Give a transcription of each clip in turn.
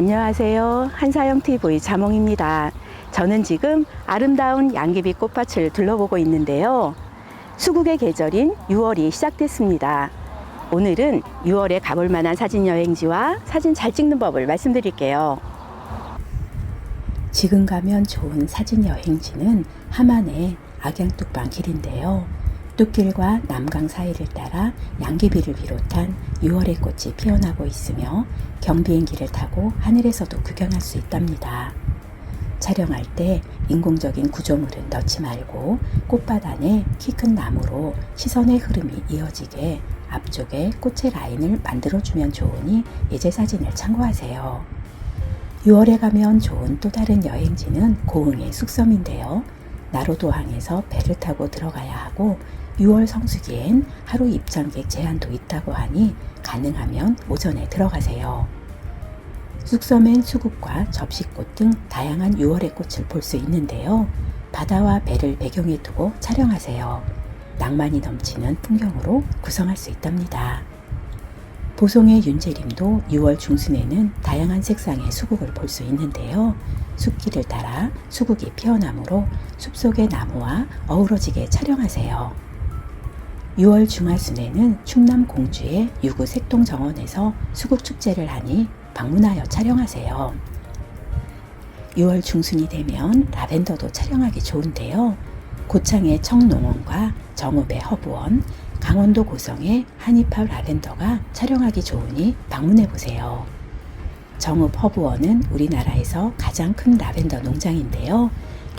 안녕하세요. 한사영 TV 자몽입니다. 저는 지금 아름다운 양귀비 꽃밭을 둘러보고 있는데요. 수국의 계절인 6월이 시작됐습니다. 오늘은 6월에 가볼 만한 사진 여행지와 사진 잘 찍는 법을 말씀드릴게요. 지금 가면 좋은 사진 여행지는 함안의 악양뚝방 길인데요. 뚝길과 남강 사이를 따라 양귀비를 비롯한 6월의 꽃이 피어나고 있으며 경비행기를 타고 하늘에서도 구경할 수 있답니다. 촬영할 때 인공적인 구조물은 넣지 말고 꽃밭 안에 키 큰 나무로 시선의 흐름이 이어지게 앞쪽에 꽃의 라인을 만들어주면 좋으니 예제 사진을 참고하세요. 6월에 가면 좋은 또 다른 여행지는 고흥의 숙섬인데요. 나로도항에서 배를 타고 들어가야 하고 6월 성수기엔 하루 입장객 제한도 있다고 하니 가능하면 오전에 들어가세요. 숙섬엔 수국과 접시꽃 등 다양한 6월의 꽃을 볼 수 있는데요. 바다와 배를 배경에 두고 촬영하세요. 낭만이 넘치는 풍경으로 구성할 수 있답니다. 보송의 윤재림도 6월 중순에는 다양한 색상의 수국을 볼 수 있는데요. 숲길을 따라 수국이 피어나므로 숲속의 나무와 어우러지게 촬영하세요. 6월 중하순에는 충남 공주의 유구 색동 정원에서 수국 축제를 하니 방문하여 촬영하세요. 6월 중순이 되면 라벤더도 촬영하기 좋은데요. 고창의 청농원과 정읍의 허브원, 강원도 고성의 한입합 라벤더가 촬영하기 좋으니 방문해 보세요. 정읍 허브원은 우리나라에서 가장 큰 라벤더 농장인데요.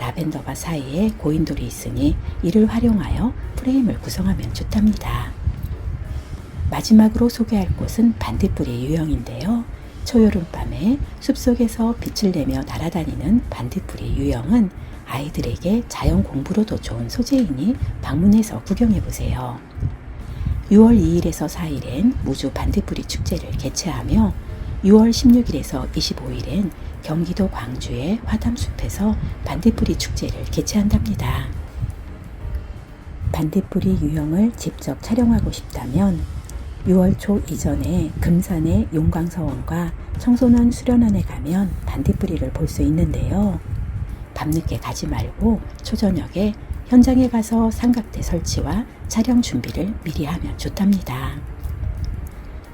라벤더가 사이에 고인돌이 있으니 이를 활용하여 프레임을 구성하면 좋답니다. 마지막으로 소개할 곳은 반딧불이 유형인데요. 초여름 밤에 숲속에서 빛을 내며 날아다니는 반딧불이 유형은 아이들에게 자연 공부로도 좋은 소재이니 방문해서 구경해 보세요. 6월 2일에서 4일엔 무주 반딧불이 축제를 개최하며 6월 16일에서 25일엔 경기도 광주의 화담숲에서 반딧불이 축제를 개최한답니다. 반딧불이 유형을 직접 촬영하고 싶다면 6월 초 이전에 금산의 용광서원과 청소년 수련원에 가면 반딧불이를 볼 수 있는데요. 밤늦게 가지 말고 초저녁에 현장에 가서 삼각대 설치와 촬영 준비를 미리 하면 좋답니다.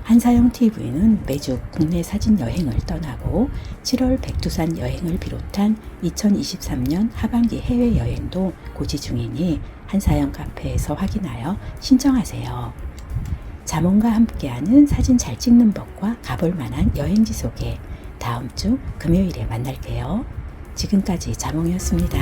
한사영 TV는 매주 국내 사진 여행을 떠나고 7월 백두산 여행을 비롯한 2023년 하반기 해외 여행도 고지 중이니 한사영 카페에서 확인하여 신청하세요. 자몽과 함께하는 사진 잘 찍는 법과 가볼 만한 여행지 소개 다음 주 금요일에 만날게요. 지금까지 자몽이었습니다.